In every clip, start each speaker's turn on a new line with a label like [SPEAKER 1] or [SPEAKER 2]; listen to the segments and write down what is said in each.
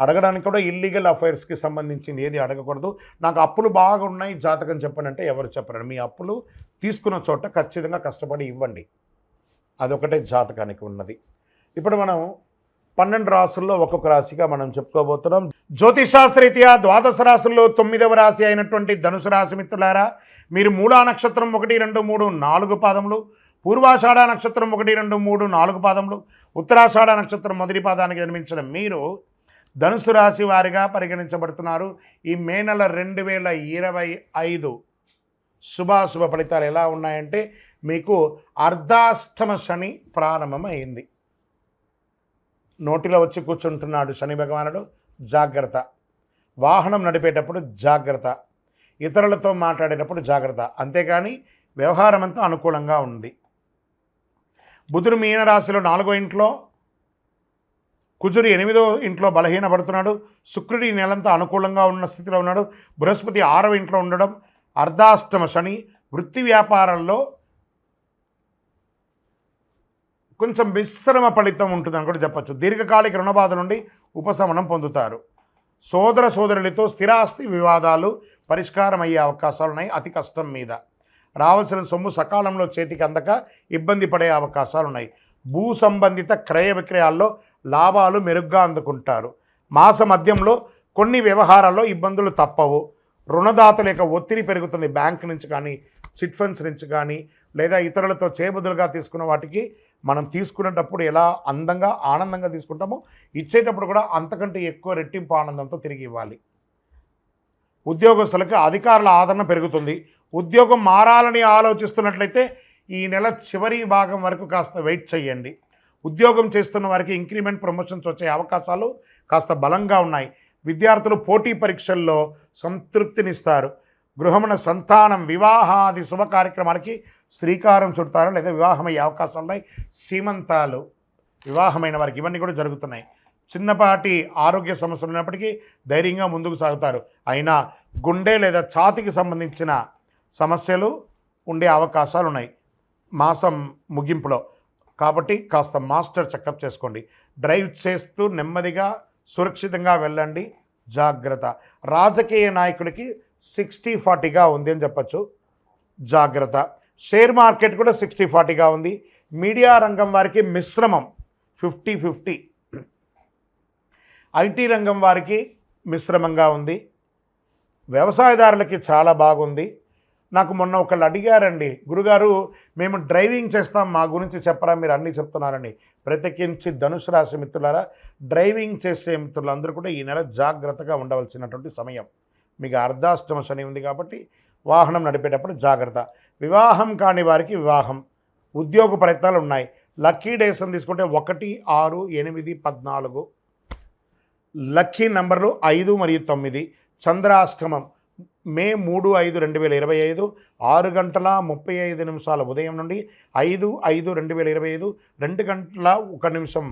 [SPEAKER 1] అడగడానికి కూడా ఇల్లీగల్ అఫైర్స్కి సంబంధించింది ఏది అడగకూడదు. నాకు అప్పులు బాగా ఉన్నాయి జాతకం చెప్పండి అంటే ఎవరు చెప్పరండి మీ అప్పులు తీసుకున్న చోట ఖచ్చితంగా కష్టపడి ఇవ్వండి. అదొకటే జాతకానికి ఉన్నది. ఇప్పుడు మనం పన్నెండు రాసుల్లో ఒక్కొక్క రాశిగా మనం చెప్పుకోబోతున్నాం. జ్యోతిషాస్త్రరీత్యా ద్వాదశ రాశుల్లో తొమ్మిదవ రాశి అయినటువంటి ధనుసు రాశి మిత్రులారా మీరు మూలా నక్షత్రం ఒకటి రెండు మూడు నాలుగు పాదములు పూర్వాషాఢ నక్షత్రం ఒకటి రెండు మూడు నాలుగు పాదములు ఉత్తరాషాఢ నక్షత్రం మొదటి పాదానికి జన్మించిన మీరు ధనుసు రాశి వారిగా పరిగణించబడుతున్నారు. ఈ మే నెల రెండు వేల ఇరవై ఐదు శుభాశుభ ఫలితాలు ఎలా ఉన్నాయంటే మీకు అర్ధాష్టమ శని ప్రారంభమైంది. నోటిలో వచ్చి కూర్చుంటున్నాడు శని భగవానుడు. జాగ్రత్త. వాహనం నడిపేటప్పుడు జాగ్రత్త. ఇతరులతో మాట్లాడేటప్పుడు జాగ్రత్త. అంతేకాని వ్యవహారం అంతా అనుకూలంగా ఉంది. బుధుడు మీనరాశిలో నాలుగో ఇంట్లో కుజుడు ఎనిమిదో ఇంట్లో బలహీనపడుతున్నాడు శుక్రుడు ఈ నెలంతా అనుకూలంగా ఉన్న స్థితిలో ఉన్నాడు బృహస్పతి ఆరవ ఇంట్లో ఉండడం అర్ధాష్టమ శని వృత్తి వ్యాపారంలో కొంచెం విశ్రమ ఫలితం ఉంటుందని కూడా చెప్పచ్చు. దీర్ఘకాలిక రుణబాధ నుండి ఉపశమనం పొందుతారు. సోదర సోదరులతో స్థిరాస్తి వివాదాలు పరిష్కారం అయ్యే అవకాశాలు ఉన్నాయి అతి కష్టం మీద. రావాల్సిన సొమ్ము సకాలంలో చేతికి అందక ఇబ్బంది పడే అవకాశాలు ఉన్నాయి. భూ సంబంధిత క్రయ విక్రయాల్లో లాభాలు మెరుగ్గా అందుకుంటారు. మాస మధ్యంలో కొన్ని వ్యవహారాల్లో ఇబ్బందులు తప్పవు. రుణదాతల యొక్క ఒత్తిడి పెరుగుతుంది బ్యాంక్ నుంచి కానీ చిట్ ఫండ్స్ నుంచి కానీ లేదా ఇతరులతో చేబదులుగా తీసుకున్న వాటికి మనం తీసుకునేటప్పుడు ఎలా అందంగా ఆనందంగా తీసుకుంటామో ఇచ్చేటప్పుడు కూడా అంతకంటే ఎక్కువ రెట్టింపు ఆనందంతో తిరిగి ఇవ్వాలి. ఉద్యోగస్తులకు అధికారుల ఆదరణ పెరుగుతుంది. ఉద్యోగం మారాలని ఆలోచిస్తున్నట్లయితే ఈ నెల చివరి భాగం వరకు కాస్త వెయిట్ చేయండి. ఉద్యోగం చేస్తున్న వారికి ఇంక్రిమెంట్ ప్రమోషన్స్ వచ్చే అవకాశాలు కాస్త బలంగా ఉన్నాయి. విద్యార్థులు పోటీ పరీక్షల్లో సంతృప్తినిస్తారు. గృహమున సంతానం వివాహాది శుభ కార్యక్రమాలకి శ్రీకారం చుడతారు లేదా వివాహమయ్యే అవకాశాలు ఉన్నాయి. సీమంతాలు వివాహమైన వారికి ఇవన్నీ కూడా జరుగుతున్నాయి. చిన్నపాటి ఆరోగ్య సమస్యలు ఉన్నప్పటికీ ధైర్యంగా ముందుకు సాగుతారు. అయినా గుండె లేదా ఛాతికి సంబంధించిన సమస్యలు ఉండే అవకాశాలు ఉన్నాయి. మాసం ముగింపులో కాబట్టి కాస్త మాస్టర్ చెకప్ చేసుకోండి. డ్రైవ్ చేస్తూ నెమ్మదిగా సురక్షితంగా వెళ్ళండి. జాగ్రత్త. రాజకీయ నాయకుడికి సిక్స్టీ ఫార్టీగా ఉంది అని చెప్పచ్చు. జాగ్రత్త. షేర్ మార్కెట్ కూడా సిక్స్టీ ఫార్టీగా ఉంది. మీడియా రంగం వారికి మిశ్రమం. Fifty fifty. ఐటీ రంగం వారికి మిశ్రమంగా ఉంది. వ్యవసాయదారులకి చాలా బాగుంది. నాకు మొన్న ఒకళ్ళు అడిగారండి గురుగారు మేము డ్రైవింగ్ చేస్తాం మా గురించి చెప్పరా మీరు అన్నీ చెప్తున్నారని. ప్రత్యేకించి ధనుసు రాశి మిత్రులారా డ్రైవింగ్ చేసే మిత్రులందరూ కూడా ఈ నెల జాగ్రత్తగా ఉండవలసినటువంటి సమయం. మీకు అర్ధాష్టమ శని ఉంది కాబట్టి వాహనం నడిపేటప్పుడు జాగ్రత్త. వివాహం కాని వారికి వివాహం. ఉద్యోగ ప్రయత్నాలు ఉన్నాయి. లక్కీ డేస్ అని తీసుకుంటే ఒకటి ఆరు ఎనిమిది పద్నాలుగు. లక్కీ నంబర్లు ఐదు మరియు తొమ్మిది. చంద్రాష్టమం. మే మూడు ఐదు రెండు వేల ఇరవై ఐదు ఆరు గంటల ముప్పై ఐదు నిమిషాల ఉదయం నుండి ఐదు ఐదు రెండు వేల ఇరవై ఐదు రెండు గంటల ఒక నిమిషం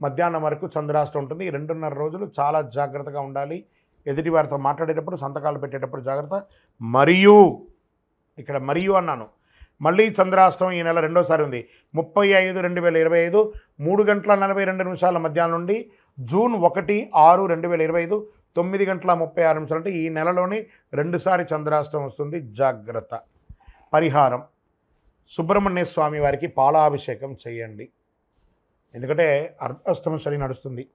[SPEAKER 1] మధ్యాహ్నం వరకు చంద్రాష్టం ఉంటుంది. రెండున్నర రోజులు చాలా జాగ్రత్తగా ఉండాలి. ఎదుటి వారితో మాట్లాడేటప్పుడు సంతకాలు పెట్టేటప్పుడు జాగ్రత్త. మరియు ఇక్కడ మరియు అన్నాను. మళ్ళీ చంద్రాష్టం ఈ నెల రెండోసారి ఉంది. ముప్పై ఐదు రెండు వేల ఇరవై ఐదు మూడు గంటల నలభై రెండు నిమిషాల మధ్యాహ్నం నుండి జూన్ ఒకటి ఆరు రెండు వేల ఇరవై ఐదు తొమ్మిది గంటల ముప్పై ఆరు నిమిషాలు అంటే ఈ నెలలోని రెండుసారి చంద్రాష్టం వస్తుంది. జాగ్రత్త. పరిహారం. సుబ్రహ్మణ్య స్వామి వారికి పాలాభిషేకం చేయండి. ఎందుకంటే అర్ధాష్టమ శని నడుస్తుంది.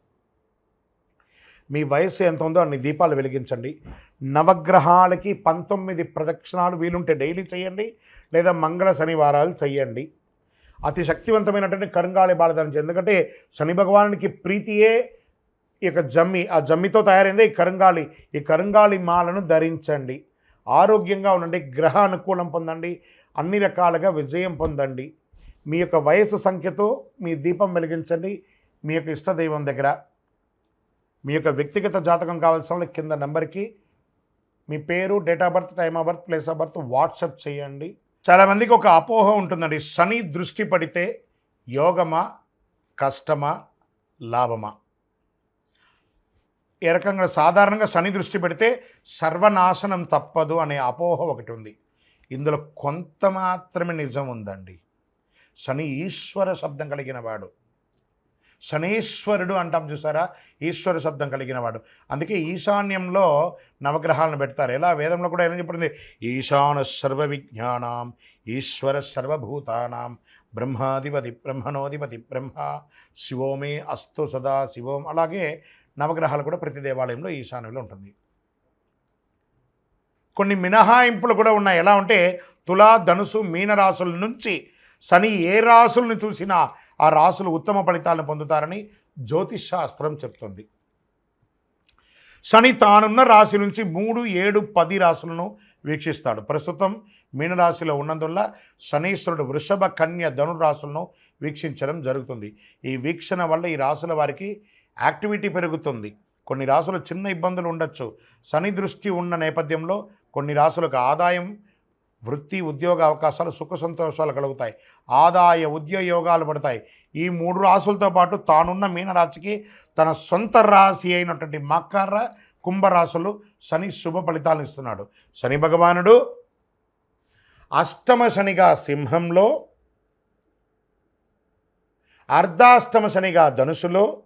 [SPEAKER 1] మీ వయసు ఎంత ఉందో అన్ని దీపాలు వెలిగించండి. నవగ్రహాలకి పంతొమ్మిది ప్రదక్షిణాలు వీలుంటే డైలీ చేయండి. లేదా మంగళ శనివారాలు చేయండి. అతి శక్తివంతమైనటువంటి కరుంగాళి బాలధరించి ఎందుకంటే శని భగవానునికి ప్రీతియే ఈ యొక్క జమ్మి ఆ జమ్మితో తయారైందే ఈ కరుంగాళి ఈ కరుంగాళి మాలను ధరించండి. ఆరోగ్యంగా ఉండండి గ్రహ అనుకూలం పొందండి అన్ని రకాలుగా విజయం పొందండి. మీ యొక్క వయసు సంఖ్యతో మీ దీపం వెలిగించండి. మీ యొక్క ఇష్టదైవం దగ్గర. మీ యొక్క వ్యక్తిగత జాతకం కావాల్సిన కింద నెంబర్కి మీ పేరు date of birth time of birth place of birth WhatsApp చేయండి. చాలామందికి ఒక అపోహ ఉంటుందండి. శని దృష్టి పడితే యోగమా కష్టమా లాభమా? ఏ రకంగా సాధారణంగా శని దృష్టి పెడితే సర్వనాశనం తప్పదు అనే అపోహ ఒకటి ఉంది. ఇందులో కొంత మాత్రమే నిజం ఉందండి. శని ఈశ్వర శబ్దం కలిగిన వాడు. శనీశ్వరుడు అంటాం చూసారా? ఈశ్వర శబ్దం కలిగిన వాడు. అందుకే ఈశాన్యంలో నవగ్రహాలను పెడతారు. ఎలా? వేదంలో కూడా ఏమని చెప్పింది? ఈశాన సర్వ విజ్ఞానం ఈశ్వర సర్వభూతానాం బ్రహ్మాధిపతి బ్రహ్మణోధిపతి బ్రహ్మ శివోమే అస్తు సదా శివోం. అలాగే నవగ్రహాలు కూడా ప్రతి దేవాలయంలో ఈశాన్యంలో ఉంటుంది. కొన్ని మినహాయింపులు కూడా ఉన్నాయి. ఎలా ఉంటే తులా ధనుసు మీన రాసుల నుంచి శని ఏ రాసులను చూసినా ఆ రాసులు ఉత్తమ ఫలితాలను పొందుతారని జ్యోతిష్ శాస్త్రం చెప్తుంది. శని తానున్న రాశి నుంచి మూడు ఏడు పది రాసులను వీక్షిస్తాడు. ప్రస్తుతం మీనరాశిలో ఉన్నందువల్ల శనీశ్వరుడు వృషభ కన్య ధనురాశులను వీక్షించడం జరుగుతుంది. ఈ వీక్షణ వల్ల ఈ రాశుల వారికి యాక్టివిటీ పెరుగుతుంది. కొన్ని రాసులు చిన్న ఇబ్బందులు ఉండొచ్చు. శని దృష్టి ఉన్న నేపథ్యంలో కొన్ని రాసులకు ఆదాయం వృత్తి ఉద్యోగ అవకాశాలు సుఖ సంతోషాలు కలుగుతాయి. ఆదాయ ఉద్యోగ యోగాలు పడతాయి. ఈ మూడు రాసులతో పాటు తానున్న మీనరాశికి తన సొంత రాశి అయినటువంటి మకర కుంభరాశులు శని శుభ ఫలితాలను ఇస్తున్నాడు. శని భగవానుడు అష్టమ శనిగా సింహంలో అర్ధాష్టమ శనిగా ధనుసులో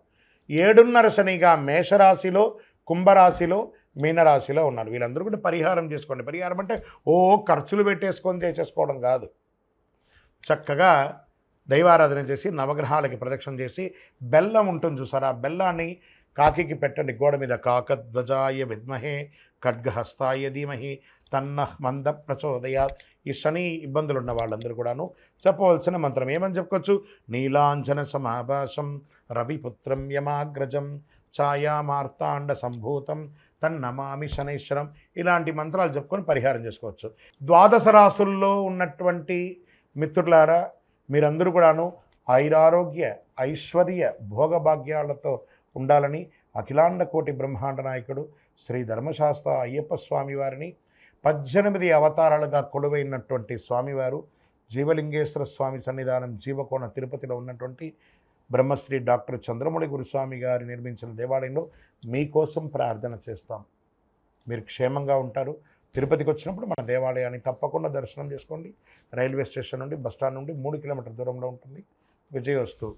[SPEAKER 1] ఏడున్నర శనిగా మేషరాశిలో కుంభరాశిలో మీనరాశిలో ఉన్నారు. వీళ్ళందరూ కూడా పరిహారం చేసుకోండి. పరిహారం అంటే ఓ ఖర్చులు పెట్టేసుకొని చేసేసుకోవడం కాదు. చక్కగా దైవారాధన చేసి నవగ్రహాలకి ప్రదక్షిణ చేసి బెల్లం ఉంటుంది చూసారా? ఆ బెల్లాన్ని కాకికి పెట్టండి. గోడ మీద కాకధ్వజాయ విద్మహే ఖడ్గహస్తాయ ధీమహి తన్న మంద ప్రచోదయ ఈ శని ఇబ్బందులు ఉన్న వాళ్ళందరూ కూడాను చెప్పవలసిన మంత్రం ఏమని చెప్పుకోవచ్చు? నీలాంజన సమాభాషం రవిపుత్రం యమాగ్రజం ఛాయామార్తాండ సంభూతం తన్నమామి శనైశ్వరం ఇలాంటి మంత్రాలు చెప్పుకొని పరిహారం చేసుకోవచ్చు. ద్వాదశ రాసుల్లో ఉన్నటువంటి మిత్రులారా మీరందరూ కూడాను ఐరారోగ్య ఐశ్వర్య భోగభాగ్యాలతో ఉండాలని అఖిలాండ కోటి బ్రహ్మాండ నాయకుడు శ్రీ ధర్మశాస్త్ర అయ్యప్ప స్వామి వారిని పద్దెనిమిది అవతారాలుగా కొలువైనటువంటి స్వామివారు జీవలింగేశ్వర స్వామి సన్నిధానం జీవకోణ తిరుపతిలో ఉన్నటువంటి బ్రహ్మశ్రీ డాక్టర్ చంద్రమౌళి గురుస్వామి గారు నిర్మించిన దేవాలయంలో మీకోసం ప్రార్థన చేస్తాం. మీరు క్షేమంగా ఉంటారు. తిరుపతికి వచ్చినప్పుడు మన దేవాలయాన్ని తప్పకుండా దర్శనం చేసుకోండి. రైల్వే స్టేషన్ నుండి బస్టాండ్ నుండి మూడు కిలోమీటర్ దూరంలో ఉంటుంది. విజయవస్తు